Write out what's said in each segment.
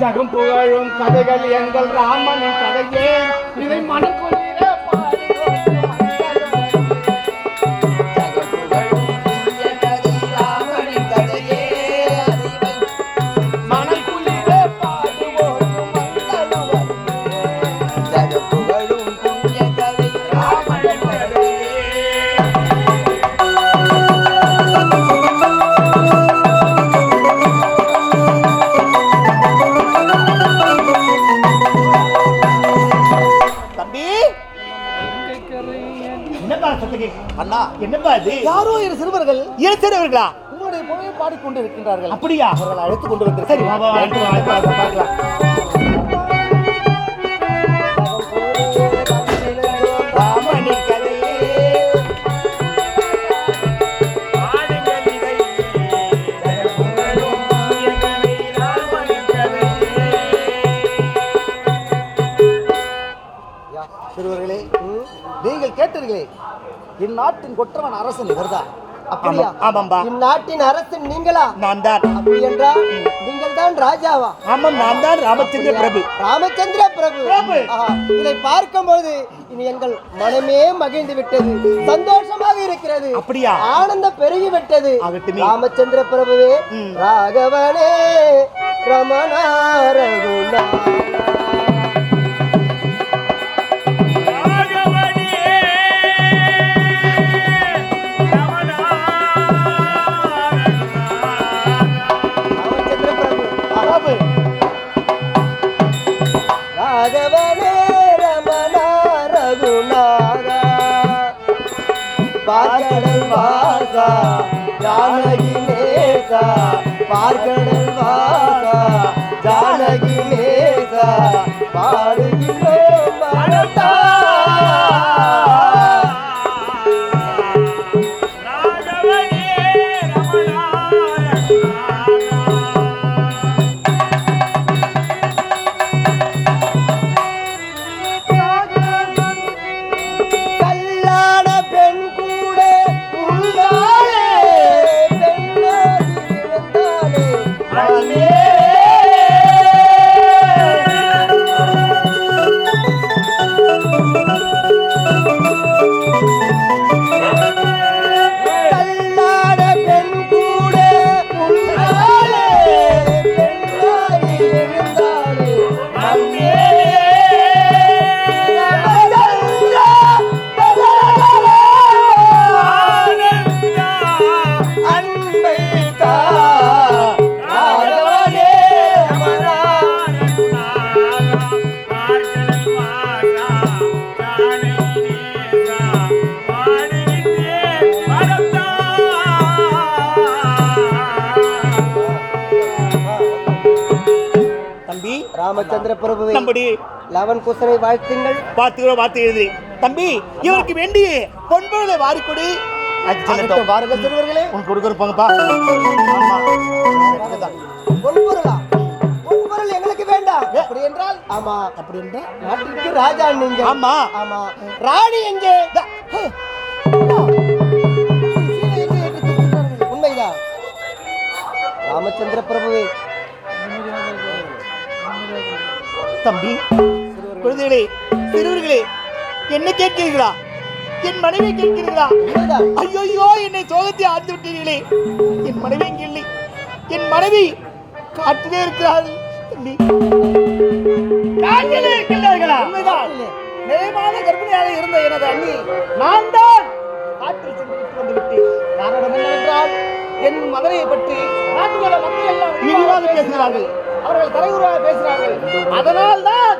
ஜகம் புகழும் கதைகள் எங்கள் ராமனின் கதையே. இதை மனக்குளிர என்னப்பா இது? யாரோ இரு சிறுவர்கள் இளச்சிறவர்களா உங்களுடைய புகழை பாடிக்கொண்டு இருக்கின்றார்கள் அப்படியா? அவர்களை அழைத்துக் கொண்டு வந்து சரி பார்க்கலாம். சிறுவர்களே நீங்கள் கேட்டீர்களே. இந்நாட்டின் கொற்றவன் அரசன் இவர்தான். அப்படியா? ஆமாம், ஆமாம்பா. இந்நாட்டின் அரசன் நீங்களா? நான் தான் அப்படி என்றால் நீங்கள் தான் ராஜாவா? ஆமாம் நான் தான் ராமச்சந்திர பிரபு. ராமச்சந்திர பிரபு. இதை பார்க்கும்போது இனி எங்கள் மனமே மகிழ்ந்து விட்டது. சந்தோஷமாக இருக்கிறது. அப்படியா? ஆனந்தம் பெருகி விட்டது. ராமச்சந்திர பிரபுவே. ராகவனே ரமணா ரகுணா பகவன் ராமச்சந்திர பிரபுவை நம்முடைய லவன் குசனை வாழ்த்துங்கள். பார்த்துக்கிறோம் பார்த்து எழுதி தம்பி இவருக்கு வேண்டிய பொன்பொருளை வாரிக்கொடு. வாருங்கள் சிறுவர்களே. உனக்கு கொடுக்குற போங்கப்பா. ஆமா. அதுதான். பொன்பொருளா? பொன்பொருள் எங்களுக்கு வேண்டாம். அப்படி என்றால் ஆமா. அப்படி நாட்டிற்கு ராஜா நீங்க. ஆமா. ஆமா. ராணி எங்கே? தம்பி. குழந்தைகளே சிறுவர்களே என்ன கேட்கிறீர்களா? என் மனைவி கேட்கிறீர்களா? ஐயோ என்னை சோகத்தை ஆழ்ந்து விட்டீர்களே. என் மனைவி இங்கே இல்லை. என் மனைவி காட்டிலே இருக்கிறாள் தம்பி. காட்டிலே இருக்கிறார்களா? உண்மைதான். நிறைவான கர்ப்பிணியாக இருந்த எனது அண்ணி நான் தான் காட்டில் சென்று விட்டு வந்து விட்டேன். காரணம் என்னவென்றால் என் மகனை பற்றி நாட்டுல மக்கள் எல்லாம் பேசுகிறார்கள். அவர்கள் தலைகுறாக பேசுகிறார்கள் அதனால் தான்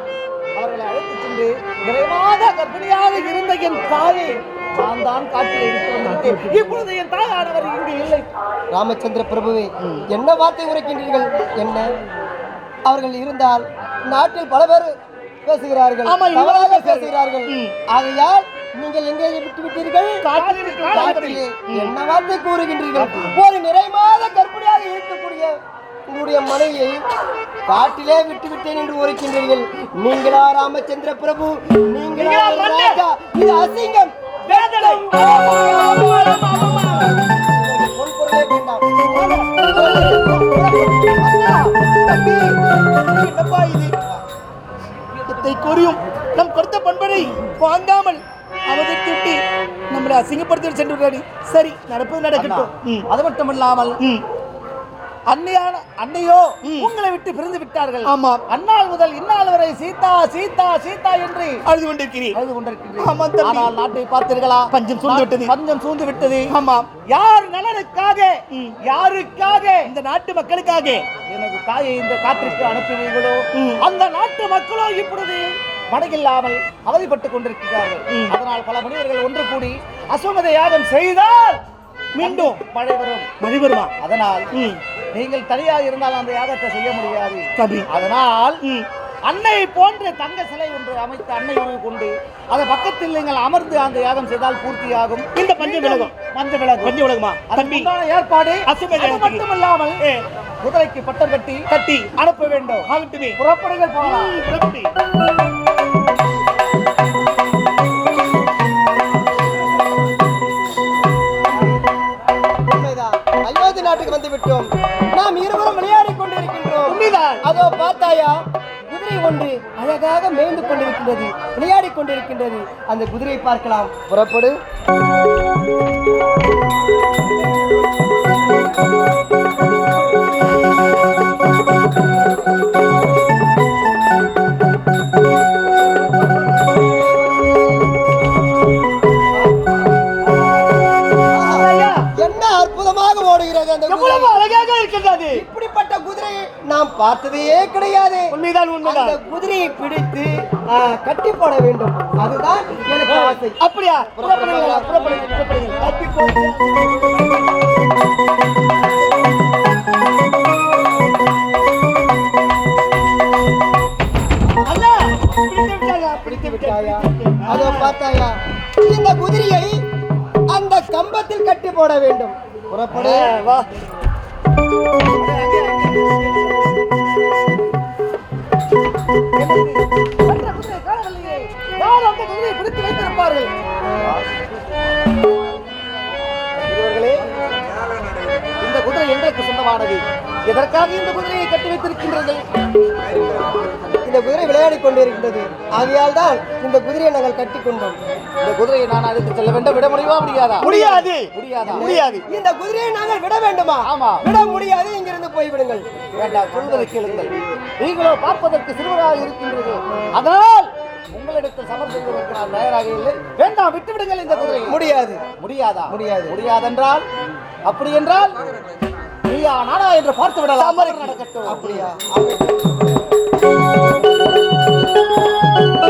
அவர்களை அழைத்து சென்று நிறைவாக கர்ப்பிணியாக இருந்த என் தாயை நான் தான் காட்டில் விட்டேன் இப்பொழுது என் தாயானவர் இங்கு இல்லை. ராமச்சந்திர பிரபுவே என்ன வார்த்தை உரைக்கின்றீர்கள்? என்ன? அவர்கள் இருந்தால் நாட்டில் பல பேர் பேசுகிறார்கள் தவறாக பேசுகிறார்கள். ஆகையால் நீங்கள் எங்கே விட்டு விட்டீர்கள்? என்ன வார்த்தை கூறுகின்றீர்கள்? ஒரு நிறைமாத கற்பனையாக என்னுடைய மனைவியை காட்டிலே விட்டு என்று உரைக்கின்றீர்கள். நீங்களா ராமச்சந்திர பிரபு? நீங்களா இது அசிங்கம். நம் கொடுத்த பண்பனை வாங்காமல் அவதை திட்டி நம்மளை அசிங்கப்படுத்தி சென்று விட்டாடி சரி நடப்பது நடக்கட்டும். அது மட்டுமில்லாமல் அன்னையான அன்னையோ. உங்களை விட்டு பிரிந்து விட்டார்கள் ஆமாம். அந்நாள் முதல் இந்நாள் வரை சீதா சீதா சீதா என்று அழுது கொண்டிருக்கிறேன் அழுது ஆமாம், கொண்டிருக்கின்றேன் தம்பி. ஆனால் நாட்டை பார்த்தீர்களா பஞ்சம் சூழ்ந்து விட்டது. பஞ்சம் சூழ்ந்து விட்டது ஆமாம் யார் நலனுக்காக. யாருக்காக இந்த நாட்டு மக்களுக்காக எனது தாயை இந்த காற்றிற்கு அனுப்பினீர்களோ. அந்த நாட்டு மக்களோ இப்பொழுது மழையில்லாமல் அவதிப்பட்டுக் கொண்டிருக்கிறார்கள். அதனால் பல மனிதர்கள் ஒன்று கூடி அசுவமத யாகம் செய்தால் மீண்டும் மழை வரும். மழை வருமா? அதனால். நீங்கள் தனியாக இருந்தால் அந்த யாகத்தை செய்ய முடியாது. அதனால். அன்னை போன்ற தங்க சிலை ஒன்று அமைத்து அன்னை கொண்டு அது பக்கத்தில் நீங்கள் அமர்ந்து அந்த யாகம் செய்தால் பூர்த்தியாகும். இந்த பஞ்சம் விலகும். பஞ்சம் விலகும். பஞ்ச தம்பி. அதற்குண்டான ஏற்பாடு. மட்டுமல்லாமல் குதிரைக்கு பட்டம் கட்டி கட்டி. அனுப்ப வேண்டும். ஆகட்டுமே. புறப்படுங்கள் போகலாம். ஒன்று அழகாக மேய்ந்து கொண்டிருக்கின்றது விளையாடிக் கொண்டிருக்கின்றது அந்த குதிரையை பார்க்கலாம் புறப்படு என்ன அற்புதமாக ஓடுகிறது அந்த அழகாக இருக்கின்றது இப்படி குதிரையை நாம் பார்த்ததே கிடையாது. உண்மைதான் அந்த உண்மைதான் குதிரையை பிடித்து கட்டி போட வேண்டும். அதுதான் எனக்கு ஆசை. அப்படியா? புறப்படுங்க புறப்படுங்க புறப்படுங்க கட்டி பிடித்து விட்டாயா, அதோ பார்த்தாயா? இந்த குதிரையை அந்த கம்பத்தில் கட்டி போட வேண்டும். புறப்படு. வா. இந்த குதிரை எங்களுக்கு சொந்தமானது. எதற்காக இந்த குதிரையை கட்டி வைத்திருக்கின்றீர்கள்? இந்த குதிரை விளையாடிக் கொண்டிருக்கின்றது. ஆகையால் தான் இந்த குதிரையை நாங்கள் கட்டி கொண்டோம். இந்த குதிரையை நான் அழைத்து செல்ல வேண்டும். விட முடியுமா? முடியாதா? முடியாது. முடியாதா? முடியாது. இந்த குதிரையை நாங்கள் விட வேண்டுமா? ஆமா. விட முடியாது. இங்கிருந்து போய்விடுங்கள். வேண்டாம். சொல்வதை கேளுங்கள். நீங்களோ பார்ப்பதற்கு சிறுவராக இருக்கின்றீர்கள் அதனால் உங்களிடத்தில் சமர் செய்வதற்கு நான் தயாராக இல்லை. வேண்டாம். விட்டு விடுங்கள் இந்த குதிரையை. முடியாது. முடியாதா? முடியாது. முடியாதென்றால்? அப்படி என்றால் நீயா நானா என்று பார்த்து விடலாம் நடக்கட்டும். அப்படியா?